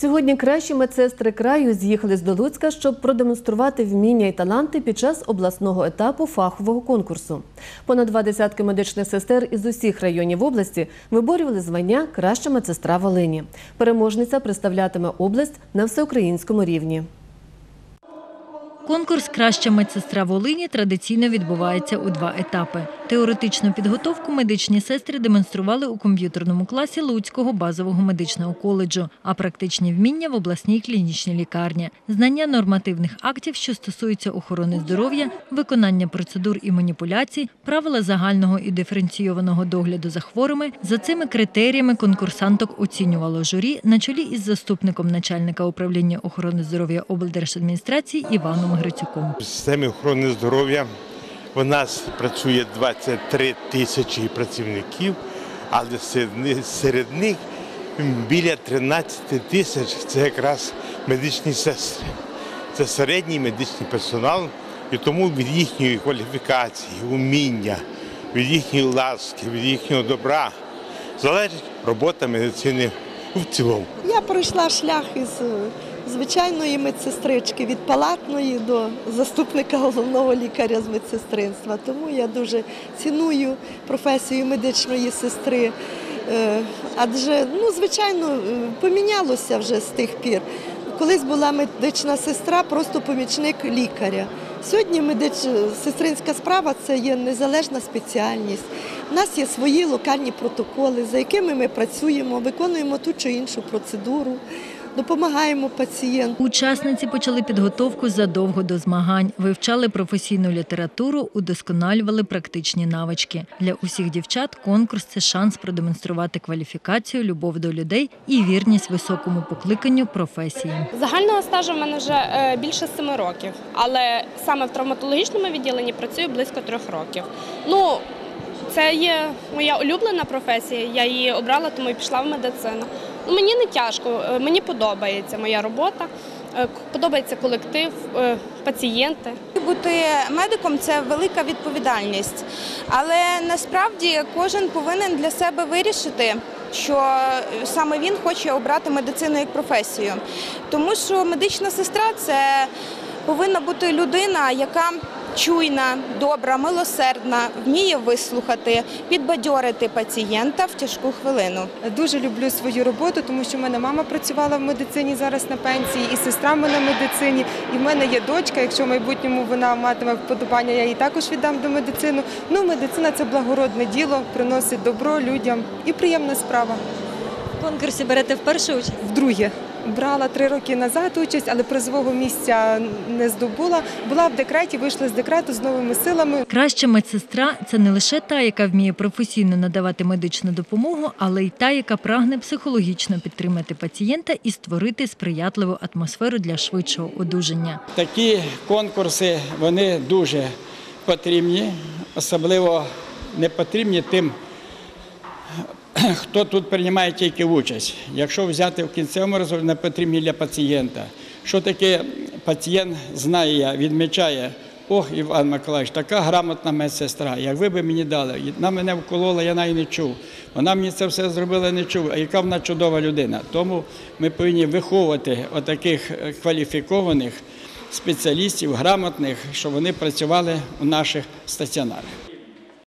Сьогодні кращі медсестри краю з'їхали з Долуцька, щоб продемонструвати вміння і таланти під час обласного етапу фахового конкурсу. Понад два десятки медичних сестер із усіх районів області виборювали звання Краща медсестра Волині. Переможниця представлятиме область на всеукраїнському рівні. Конкурс Краща медсестра Волині традиційно відбувається у два етапи. Теоретичну підготовку медичні сестри демонстрували у комп'ютерному класі Луцького базового медичного коледжу, а практичні вміння в обласній клінічній лікарні, знання нормативних актів, що стосуються охорони здоров'я, виконання процедур і маніпуляцій, правила загального і диференційованого догляду за хворими. За цими критеріями конкурсанток оцінювало журі на чолі із заступником начальника управління охорони здоров'я облдержадміністрації Іваном Грицюком. В системі охорони здоров'я у нас працює 23 тисячі працівників, але серед них- біля 13 тисяч це якраз медичні сестри. Це середній медичний персонал, і тому від їхньої кваліфікації, уміння, від їхньої ласки, від їхнього добра залежить робота медицини в цілому. Я пройшла шлях із звичайної медсестрички від палатної до заступника головного лікаря з медсестринства. Тому я дуже ціную професію медичної сестри. Е, Адже, ну, звичайно, е, помінялося вже з тих пір. Колись була медична сестра, просто помічник лікаря. Сьогодні медич... сестринська справа це є незалежна спеціальність. У нас є свої локальні протоколи, за якими ми працюємо, виконуємо ту чи іншу процедуру, допомагаємо пацієнту. Учасниці почали підготовку задовго до змагань, вивчали професійну літературу, удосконалювали практичні навички. Для усіх дівчат конкурс це шанс продемонструвати кваліфікацію, любов до людей і вірність високому покликанню професії. Загального стажу в мене вже е, більше семи років, але саме в травматологічному відділенні працюю близько трьох років. Ну, це є моя улюблена професія, я її обрала, тому і пішла в медицину. Ну, мені не тяжко, е, мені подобається моя робота, е, подобається колектив, е, пацієнти. Бути медиком це велика відповідальність, але насправді кожен повинен для себе вирішити, що саме він хоче обрати медицину як професію. Тому що медична сестра це повинна бути людина, яка чуйна, добра, милосердна, вміє вислухати, підбадьорити пацієнта в тяжку хвилину. Дуже люблю свою роботу, тому що в мене мама працювала в медицині зараз на пенсії, і сестра в мене в медицині. І в мене є дочка. Якщо в майбутньому вона матиме вподобання, я її також віддам до медицини. Ну, медицина це благородне діло, приносить добро людям і приємна справа. В конкурсі берете вперше участь? Вдруге. Брала три роки назад участь, але призового місця не здобула. Була в декреті, вийшла з декрету з новими силами. Краща медсестра це не лише та, яка вміє професійно надавати медичну допомогу, але й та, яка прагне психологічно підтримати пацієнта і створити сприятливу атмосферу для швидшого одужання. Такі конкурси вони дуже потрібні, особливо не потрібні тим, хто тут приймає тільки участь. Якщо взяти в кінцевому результаті, не потрібні для пацієнта. Що таке пацієнт знає, відмічає. Ох, Іван Миколаївич, така грамотна медсестра. Як ви б мені дали, вона мене вколола, я навіть не чув. Вона мені це все зробила, не чув. А яка вона чудова людина. Тому ми повинні виховувати отаких е, кваліфікованих спеціалістів, грамотних, щоб вони працювали у наших стаціонарах.